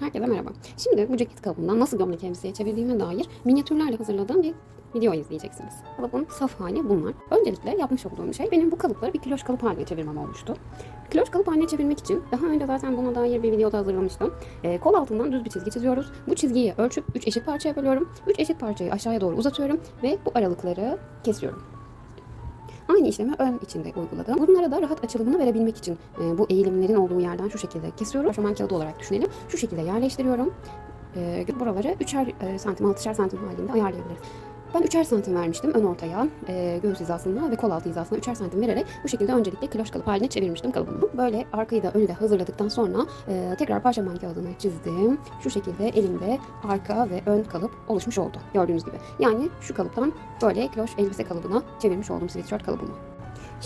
Herkese merhaba. Şimdi bu ceket kalıbından nasıl gömlek elbiseye çevirdiğime dair minyatürlerle hazırladığım bir video izleyeceksiniz. Kalıbın saf hali bunlar. Öncelikle yapmış olduğum şey benim bu kalıpları bir kiloş kalıp haline çevirmem olmuştu. Kiloş kalıp haline çevirmek için daha önce zaten buna dair bir videoda hazırlamıştım. Ee, kol altından düz bir çizgi çiziyoruz. Bu çizgiyi ölçüp 3 eşit parçaya bölüyorum. 3 eşit parçayı aşağıya doğru uzatıyorum ve bu aralıkları kesiyorum. Aynı işlemi ön içinde uyguladım. Bunlara da rahat açılımını verebilmek için e, bu eğilimlerin olduğu yerden şu şekilde kesiyorum. Aşaman kağıdı olarak düşünelim. Şu şekilde yerleştiriyorum. E, buraları 3'er e, santim, 6'şer santim halinde ayarlayabiliriz. Ben 3'er santim vermiştim ön ortaya, e, göğüs hizasına ve kol altı hizasına 3'er santim vererek bu şekilde öncelikle kiloş kalıp haline çevirmiştim kalıbımı. Böyle arkayı da önü de hazırladıktan sonra e, tekrar parşömen kağıdını çizdim. Şu şekilde elimde arka ve ön kalıp oluşmuş oldu gördüğünüz gibi. Yani şu kalıptan böyle kiloş elbise kalıbına çevirmiş oldum sweatshirt kalıbımı.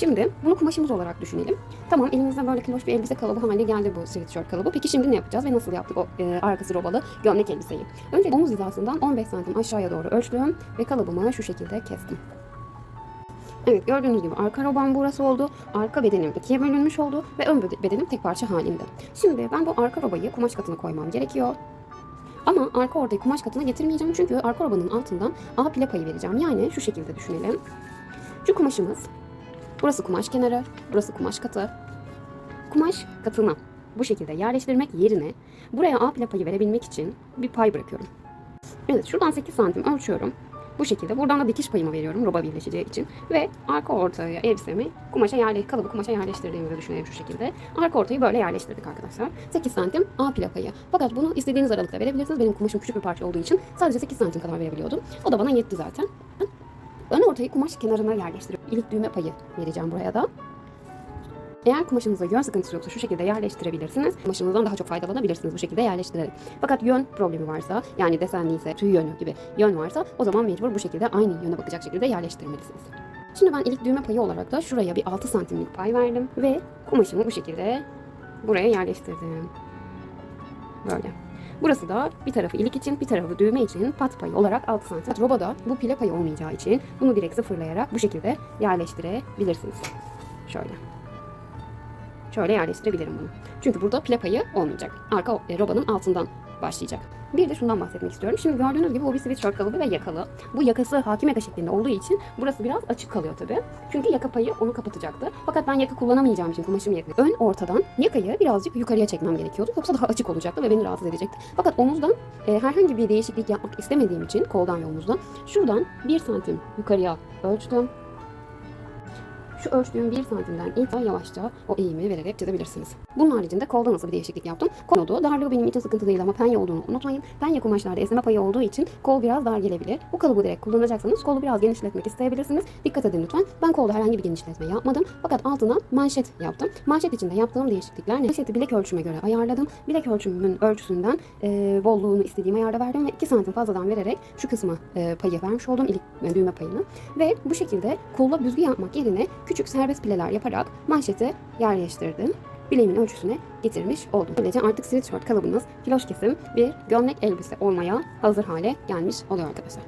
Şimdi bunu kumaşımız olarak düşünelim. Tamam elimizde böyle kiloş bir elbise kalıbı haline geldi bu sweatshirt kalıbı. Peki şimdi ne yapacağız ve nasıl yaptık o e, arkası robalı gömlek elbiseyi? Önce omuz hizasından 15 santim aşağıya doğru ölçtüm ve kalıbımı şu şekilde kestim. Evet gördüğünüz gibi arka robam burası oldu. Arka bedenim ikiye bölünmüş oldu ve ön bede- bedenim tek parça halinde. Şimdi ben bu arka robayı kumaş katına koymam gerekiyor. Ama arka ortayı kumaş katına getirmeyeceğim çünkü arka robanın altından A pile payı vereceğim. Yani şu şekilde düşünelim. Şu kumaşımız Burası kumaş kenarı, burası kumaş katı. Kumaş katına bu şekilde yerleştirmek yerine buraya A plakayı verebilmek için bir pay bırakıyorum. Evet şuradan 8 santim ölçüyorum. Bu şekilde buradan da dikiş payımı veriyorum roba birleşeceği için. Ve arka ortaya elbisemi kumaşa yerle kalıbı kumaşa yerleştirdiğimizi düşünelim şu şekilde. Arka ortayı böyle yerleştirdik arkadaşlar. 8 santim A plakayı. Fakat bunu istediğiniz aralıkta verebilirsiniz. Benim kumaşım küçük bir parça olduğu için sadece 8 santim kadar verebiliyordum. O da bana yetti zaten. Ön ortayı kumaş kenarına yerleştiriyorum. İlik düğme payı vereceğim buraya da. Eğer kumaşınızda yön sıkıntısı yoksa şu şekilde yerleştirebilirsiniz. Kumaşınızdan daha çok faydalanabilirsiniz bu şekilde yerleştirerek. Fakat yön problemi varsa yani desenliyse tüy yönü gibi yön varsa o zaman mecbur bu şekilde aynı yöne bakacak şekilde yerleştirmelisiniz. Şimdi ben ilik düğme payı olarak da şuraya bir 6 santimlik pay verdim ve kumaşımı bu şekilde buraya yerleştirdim. Böyle. Burası da bir tarafı ilik için, bir tarafı düğme için pat payı olarak 6 santim. Robada bu pile payı olmayacağı için bunu direkt sıfırlayarak bu şekilde yerleştirebilirsiniz. Şöyle. Şöyle yerleştirebilirim bunu. Çünkü burada pile payı olmayacak. Arka e, robanın altından başlayacak. Bir de şundan bahsetmek istiyorum. Şimdi gördüğünüz gibi bu bir sweatshirt kalıbı ve yakalı. Bu yakası hakim ete şeklinde olduğu için burası biraz açık kalıyor tabii. Çünkü yaka payı onu kapatacaktı. Fakat ben yaka kullanamayacağım için kumaşım yetmedi. Ön ortadan yakayı birazcık yukarıya çekmem gerekiyordu. Yoksa daha açık olacaktı ve beni rahatsız edecekti. Fakat omuzdan e, herhangi bir değişiklik yapmak istemediğim için koldan ve omuzdan şuradan 1 santim yukarıya ölçtüm. Şu ölçtüğüm 1 santimden itibaren yavaşça o eğimi vererek çizebilirsiniz. Bunun haricinde kolda nasıl bir değişiklik yaptım? Kol oldu. Darlığı benim için sıkıntı değil ama penye olduğunu unutmayın. Penye kumaşlarda esneme payı olduğu için kol biraz dar gelebilir. Bu kalıbı direkt kullanacaksanız kolu biraz genişletmek isteyebilirsiniz. Dikkat edin lütfen. Ben kolda herhangi bir genişletme yapmadım. Fakat altına manşet yaptım. Manşet içinde yaptığım değişiklikler ne? Manşeti bilek ölçüme göre ayarladım. Bilek ölçümümün ölçüsünden e, bolluğunu istediğim ayarda verdim ve 2 santim fazladan vererek şu kısmı e, payı vermiş oldum. ilik e, düğme payını. Ve bu şekilde kolla büzgü yapmak yerine küçük serbest pileler yaparak manşeti yerleştirdim. Bileğimin ölçüsüne getirmiş oldum. Böylece artık sweatshirt kalıbınız kiloş kesim bir gömlek elbise olmaya hazır hale gelmiş oluyor arkadaşlar.